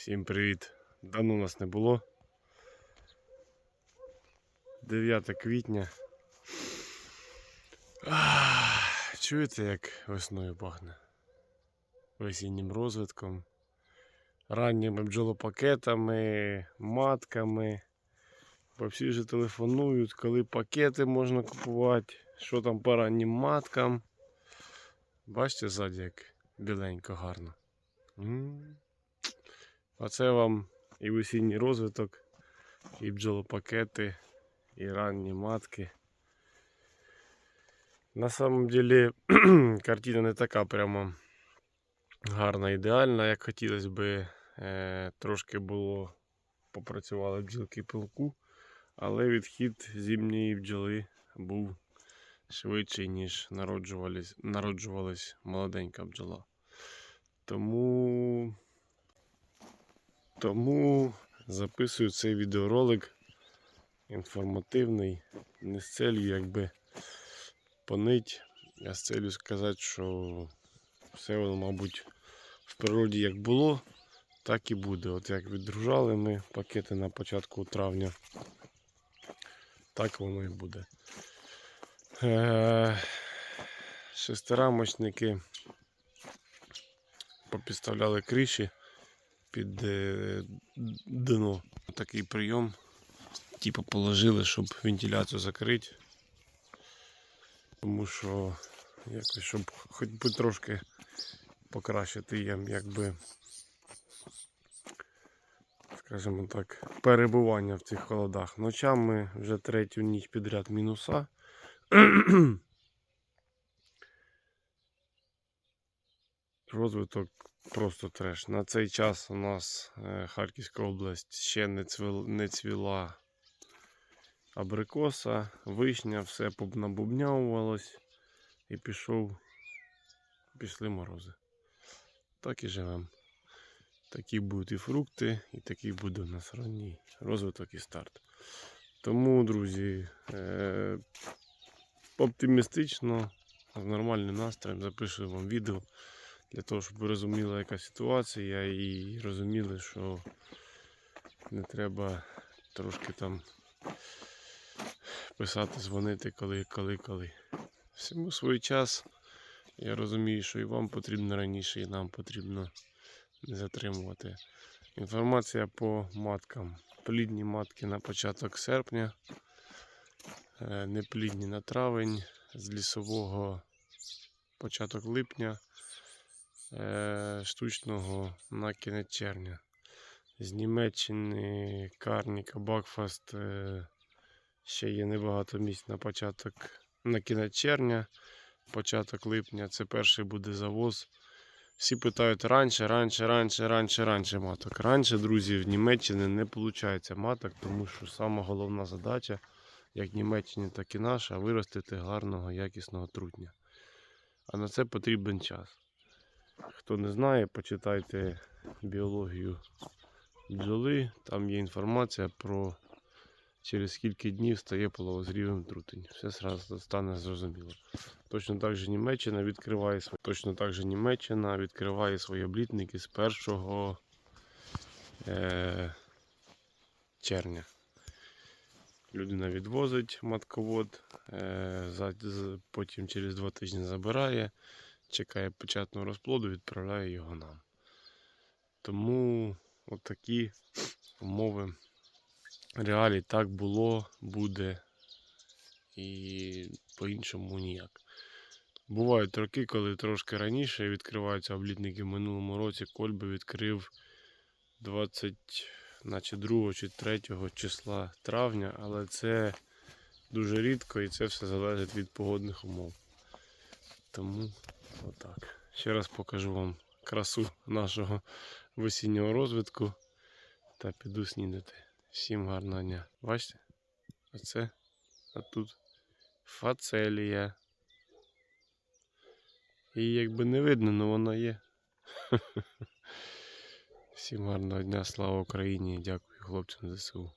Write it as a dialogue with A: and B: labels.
A: Всім привіт! Давно нас не було. 9 квітня. Ах, Чуєте, як весною пахне? Весіннім розвитком, ранніми бджолопакетами, матками. Бо всі вже телефонують, коли пакети можна купувати, що там по раннім маткам. Бачите ззаді, як біленько гарно. М. Оце вам і весінній розвиток, і бджолопакети, і ранні матки. На самом деле картина не така прямо гарна, ідеальна, як хотілося би. Е, трошки було попрацювали бджілки пилку, але відхід зимньої бджоли був швидший, ніж народжувались, народжувалась молоденька бджола. Тому тому записую цей відеоролик інформативний, не з целью якби понить, а з целью сказати, що все воно, мабуть, в природі як було, так і буде. От як відгружали ми пакети на початку травня, так воно і буде. Е, Шестирамочники попідставляли криші під е, дно. Такий прийом. Типу положили, щоб вентиляцію закрити. Тому що якось, щоб хоч би трошки покращити їм, якби, скажімо так, перебування в цих холодах. Ночами вже третю ніч підряд мінуса. Розвиток просто треш. На цей час у нас е, Харківська область ще не, цвіл, не цвіла абрикоса, вишня, все набубнявувалось і пішов, пішли морози. Так і живемо. Такі будуть і фрукти, і такий буде у нас ранній розвиток і старт. Тому, друзі, е- оптимістично, з нормальним настроєм запишу вам відео для того, щоб ви розуміли, яка ситуація, і розуміли, що не треба трошки там писати, дзвонити, коли, коли, коли. Всьому свій час. Я розумію, що і вам потрібно раніше, і нам потрібно не затримувати. Інформація по маткам. Плідні матки на початок серпня, е, неплідні на травень, з лісового початок липня, штучного на кінець червня. З Німеччини Карніка Бакфаст е, ще є небагато місць на початок на кінець червня, початок липня. Це перший буде завоз. Всі питають раніше, раніше, раніше, раніше, раніше маток. Раніше, друзі, в Німеччині не виходить маток, тому що сама головна задача, як в Німеччині, так і наша, виростити гарного, якісного трутня. А на це потрібен час. Хто не знає, почитайте біологію бджоли. Там є інформація про через скільки днів стає половозрівим трутень. Все зразу стане зрозуміло. Точно так же Німеччина відкриває свої, точно так же Німеччина відкриває свої облітники з 1 е, червня. Людина відвозить матковод, е, потім через два тижні забирає, чекає печатного розплоду, відправляє його нам. Тому от такі умови реалій так було, буде і по-іншому ніяк. Бувають роки, коли трошки раніше відкриваються облітники. В минулому році Кольби відкрив 20, наче 2 чи 3 числа травня, але це дуже рідко і це все залежить від погодних умов. Тому отак. Ще раз покажу вам красу нашого весіннього розвитку та піду снідати. Всім гарного дня. Бачите? Оце а тут фацелія. Її якби не видно, але вона є. Всім гарного дня, слава Україні! Дякую хлопцям ЗСУ.